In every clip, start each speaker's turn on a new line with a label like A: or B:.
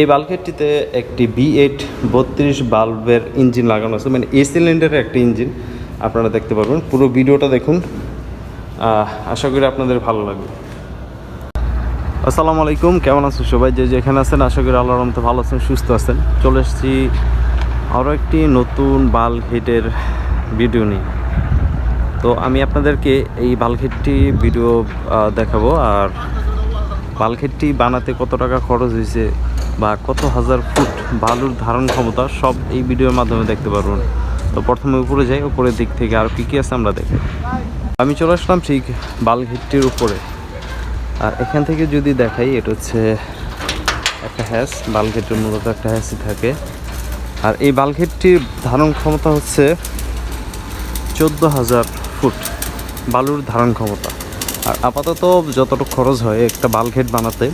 A: এই বাল্কেটটিতে একটি B eight বত্রিশ বাল্বের ইঞ্জিন লাগানো আছে মানে এ সিলিন্ডারের একটা ইঞ্জিন, আপনারা দেখতে পারবেন। পুরো ভিডিওটা দেখুন। আশা করি আপনাদের ভালো লাগবে। আসসালামু আলাইকুম, কেমন আছেন সবাই? যে যেখানে আছেন, আশা করি আল্লাহর রহমতে ভালো আছেন, সুস্থ আছেন। চলে এসেছি আরও একটি নতুন বাল্ব হিটের ভিডিও নিয়ে। তো আমি আপনাদেরকে এই বাল্কহেডটি ভিডিও দেখাবো। আর বাল্কহেডটি বানাতে কত টাকা খরচ হয়েছে বা কত হাজার ফুট বালুর ধারণ ক্ষমতা সব এই ভিডিওর মাধ্যমে দেখতে পারবেন। তো প্রথমে উপরে যাই, উপরের দিক থেকে আর কী কী আছে আমরা দেখি আমি চলে আসলাম ঠিক বাল্কহেডটির উপরে। আর এখান থেকে যদি দেখাই, এটা হচ্ছে একটা হ্যাস বাল্কহেডের মূলত একটা হ্যাসই থাকে। আর এই বাল্কহেডটির ধারণ ক্ষমতা হচ্ছে চোদ্দ হাজার ফুট বালুর ধারণ ক্ষমতা। আর আপাতত যতটুকু খরচ হয় একটা বালঘেট বানাতে,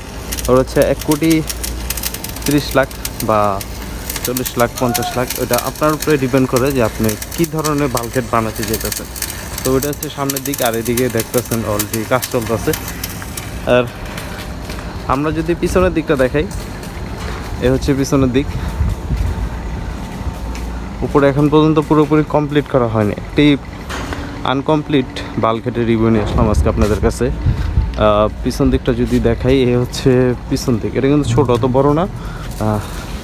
A: ওর হচ্ছে এক কোটি তিরিশ লাখ বা চল্লিশ লাখ, পঞ্চাশ লাখ ওটা আপনার উপরে ডিপেন্ড করে যে আপনি কী ধরনের বাল্কহেড বানাতে যেতেছেন। তো ওইটা হচ্ছে সামনের দিক, আর এদিকে দেখতেছেন অলরেডি কাজ চলতেছে। আর আমরা যদি পিছনের দিকটা দেখাই, এ হচ্ছে পিছনের দিক। উপরে এখন পর্যন্ত পুরোপুরি কমপ্লিট করা হয়নি। একটি আনকমপ্লিট বাল্কেটের রিভিউ নিয়ে আসলাম আজকে আপনাদের কাছে। পিছন দিকটা যদি দেখাই, এ হচ্ছে পিছন দিক। এটা কিন্তু ছোট, অত বড় না।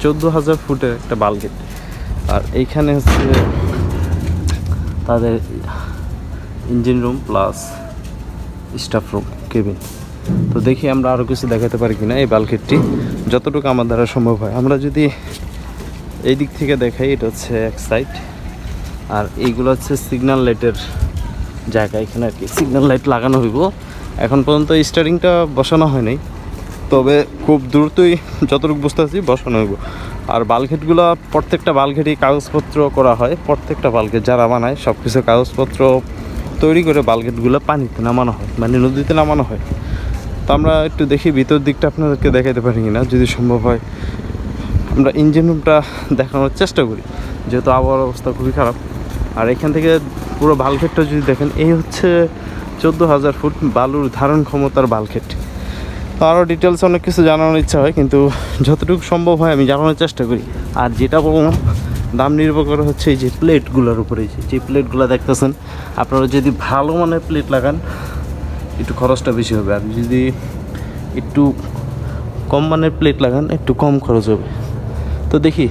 A: চোদ্দ হাজার ফুটের একটা বালগেট আর এইখানে হচ্ছে তাদের engine room plus staff room, cabin. তো দেখি আমরা আরও কিছু দেখাতে পারি কিনা এই বাল্কেটটি যতটুকু আমার দ্বারা সম্ভব হয়। আমরা যদি এই দিক থেকে দেখাই, এটা হচ্ছে এক সাইড। আর এইগুলো হচ্ছে সিগন্যাল লাইটের জায়গা। এখানে আর কি সিগন্যাল লাইট লাগানো হইব। এখন পর্যন্ত স্টারিংটা বসানো হয়নি। তবে খুব দ্রুতই যতটুকু বুঝতে পারছি বসানো হইব। আর বালঘেটগুলো প্রত্যেকটা বালঘেটই কাগজপত্র করা হয়, প্রত্যেকটা বালঘেট যারা বানায় সব কিছু কাগজপত্র তৈরি করে বালঘেটগুলো পানিতে নামানো হয় মানে নদীতে নামানো হয়। তো আমরা একটু দেখি ভিতর দিকটা আপনাদেরকে দেখাতে পারি কিনা, যদি সম্ভব হয়। আমরা ইঞ্জিন রুমটা দেখানোর চেষ্টা করি, যেহেতু আবহাওয়ার অবস্থা খুবই খারাপ। আর এখান থেকে পুরো বালঘেটটা যদি দেখেন, এই হচ্ছে চোদ্দ হাজার ফুট বালুর ধারণ ক্ষমতার বালখেট। তো আরও ডিটেলস অনেক কিছু জানানোর ইচ্ছা হয়, কিন্তু যতটুকু সম্ভব হয় আমি জানানোর চেষ্টা করি। আর যেটা বললাম দাম নির্ভর করে হচ্ছে এই যে প্লেটগুলোর উপরে যে প্লেটগুলো দেখতেছেন, আপনারা যদি ভালো মানের প্লেট লাগান, একটু খরচটা বেশি হবে। আর যদি একটু কম মানের প্লেট লাগান, একটু কম খরচ হবে। তো দেখি,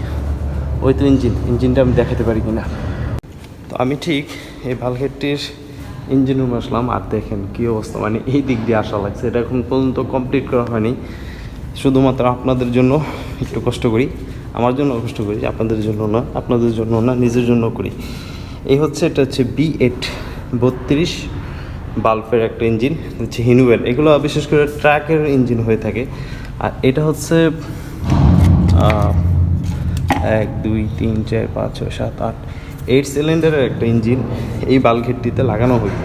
A: ওই তো ইঞ্জিন, ইঞ্জিনটা আমি দেখাতে পারি কিনা। তো আমি ঠিক এই বালঘেটটির ইঞ্জিন রুমে আসলাম, আর দেখেন কী অবস্থা মানে এই দিক দিয়ে আসা লাগছে। এটা এখন পর্যন্ত কমপ্লিট করা হয়নি। শুধুমাত্র আপনাদের জন্য একটু কষ্ট করি, আমার জন্য কষ্ট করি, আপনাদের জন্য না, আপনাদের জন্য না, নিজের জন্য করি। এই হচ্ছে, এটা হচ্ছে বি এইট বত্রিশ বাল্বের একটা ইঞ্জিন হচ্ছে হিনুয়েল এগুলো বিশেষ করে ট্র্যাকের ইঞ্জিন হয়ে থাকে। আর এটা হচ্ছে এক, দুই, তিন, চার, পাঁচ, ছয়, সাত, আট এইট সিলিন্ডারের একটা ইঞ্জিন এই বালঘেটটিতে লাগানো হয়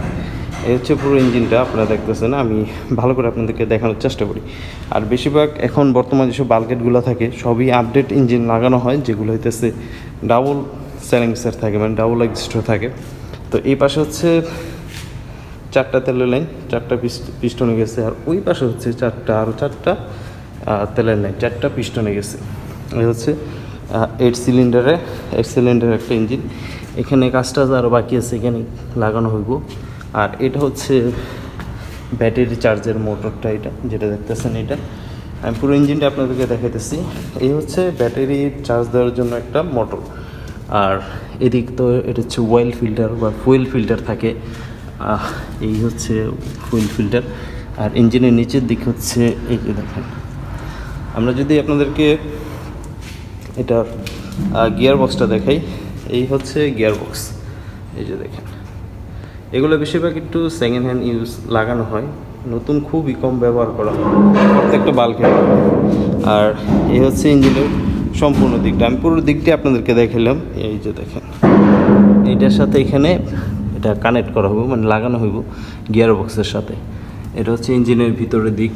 A: এই হচ্ছে পুরো ইঞ্জিনটা, আপনারা দেখতেছেন, আমি ভালো করে আপনাদেরকে দেখানোর চেষ্টা করি। আর বেশিরভাগ এখন বর্তমান যেসব বালগেটগুলো থাকে, সবই আপডেট ইঞ্জিন লাগানো হয়, যেগুলো হইতেছে ডাবল স্যালেন্সার থাকে মানে ডাবল এক্সিস্টার থাকে। তো এই পাশে হচ্ছে চারটা তেলের লাইন, চারটা পিস্টনে গেছে, আর ওই পাশে হচ্ছে চারটা আরও চারটা তেলের লাইন, চারটা পিস্টনে গেছে। এই হচ্ছে এইট সিলিন্ডারে এইট সিলিন্ডারের একটা ইঞ্জিন এখানে কাজটা আরও বাকি আছে, এখানে লাগানো হইব। আর এটা হচ্ছে ব্যাটারি চার্জের মোটরটা এটা, যেটা দেখতেছেন এটা। আমি পুরো ইঞ্জিনটা আপনাদেরকে দেখাইতেছি। এই হচ্ছে ব্যাটারি চার্জ দেওয়ার জন্য একটা মোটর আর এদিক তো এটা হচ্ছে ওয়েল ফিল্টার বা ফুয়েল ফিল্টার থাকে। এই হচ্ছে ফুয়েল ফিল্টার আর ইঞ্জিনের নিচের দিক হচ্ছে এই দেখেন। আমরা যদি আপনাদেরকে এটার গিয়ার বক্সটা দেখাই। এই হচ্ছে গিয়ার বক্স এই যে দেখেন। এগুলো বেশিরভাগ একটু সেকেন্ড হ্যান্ড ইউজ লাগানো হয়। নতুন খুবই কম ব্যবহার করা হয়। প্রত্যেকটা বাল্কে আর এই হচ্ছে ইঞ্জিনের সম্পূর্ণ দিকটা। আমি পুরো দিকটি আপনাদেরকে দেখালাম এই যে দেখেন। এইটার সাথে এখানে এটা কানেক্ট করা হবে মানে লাগানো হইব গিয়ার বক্সের সাথে। এটা হচ্ছে ইঞ্জিনের ভিতরের দিক।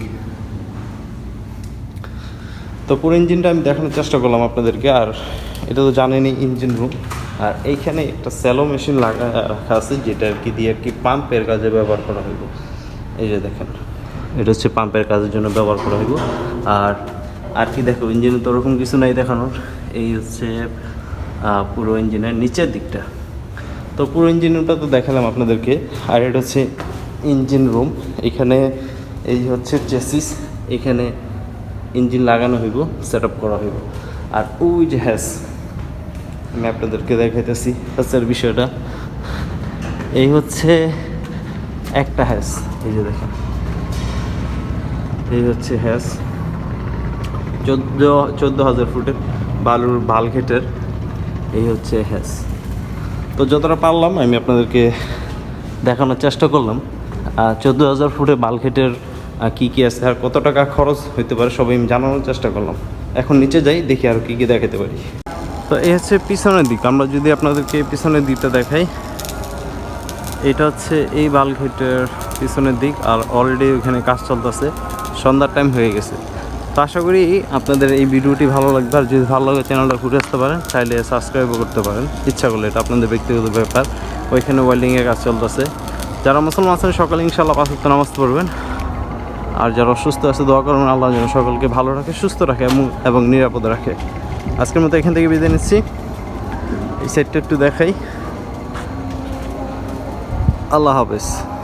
A: তো পুরো ইঞ্জিনটা আমি দেখানোর চেষ্টা করলাম আপনাদেরকে, আর এটা তো জানেনই ইঞ্জিন রুম আর এইখানে একটা স্যালো মেশিন লাগা রাখা আছে, যেটা আর কি দিয়ে আর কি পাম্পের কাজে ব্যবহার করা হইব। এই যে দেখেন, এটা হচ্ছে পাম্পের কাজের জন্য ব্যবহার করা হইব। আর আর কি দেখো, ইঞ্জিনে তো ওরকম কিছু নাই দেখানোর। এই হচ্ছে পুরো ইঞ্জিনের নিচের দিকটা। তো পুরো ইঞ্জিন রুমটা তো দেখালাম আপনাদেরকে। আর এটা হচ্ছে ইঞ্জিন রুম এখানে এই হচ্ছে চেসিস এখানে ইঞ্জিন লাগানো হইব সেট আপ করা হইব। আর ওই যে হ্যাস আমি আপনাদেরকে দেখাইতেছি হ্যাসের বিষয়টা। এই হচ্ছে একটা হ্যাস এই যে দেখেন। এই হচ্ছে হ্যাস চোদ্দ চোদ্দ হাজার ফুটের বালুর বালঘেটের এই হচ্ছে হ্যাস তো যতটা পারলাম, আমি আপনাদেরকে দেখানোর চেষ্টা করলাম। চোদ্দ হাজার ফুটে বালঘেটের কী কী আছে, আর কত টাকা খরচ হইতে পারে সবাই আমি জানানোর চেষ্টা করলাম। এখন নিচে যাই, দেখি আর কী কী দেখাতে পারি। তো এই হচ্ছে পিছনের দিক, আমরা যদি আপনাদেরকে পিছনের দিকটা দেখাই, এটা হচ্ছে এই বালঘেটের পিছনের দিক, আর অলরেডি ওখানে কাজ চলতেছে, সন্ধ্যার টাইম হয়ে গেছে। তো আশা করি আপনাদের এই ভিডিওটি ভালো লাগবে, আর যদি ভালো লাগে চ্যানেলটা ঘুরে আসতে পারেন, চাইলে সাবস্ক্রাইবও করতে পারেন। ইচ্ছা করলে এটা আপনাদের ব্যক্তিগত ব্যাপার, ওইখানে ওয়েল্ডিংয়ের কাজ চলতেছে। যারা মুসলমান আছেন, সকালে ইনশাল্লাহ পাঁচ নামাজ পড়বেন। আর যারা অসুস্থ আছে, দোয়া করবেন, আল্লাহ যেন সকলকে ভালো রাখে, সুস্থ রাখে এবং- নিরাপদ রাখে। আজকের মতো এখান থেকে বিদায় নিচ্ছি। এই সাইডটা একটু দেখাই। আল্লাহ হাফেজ।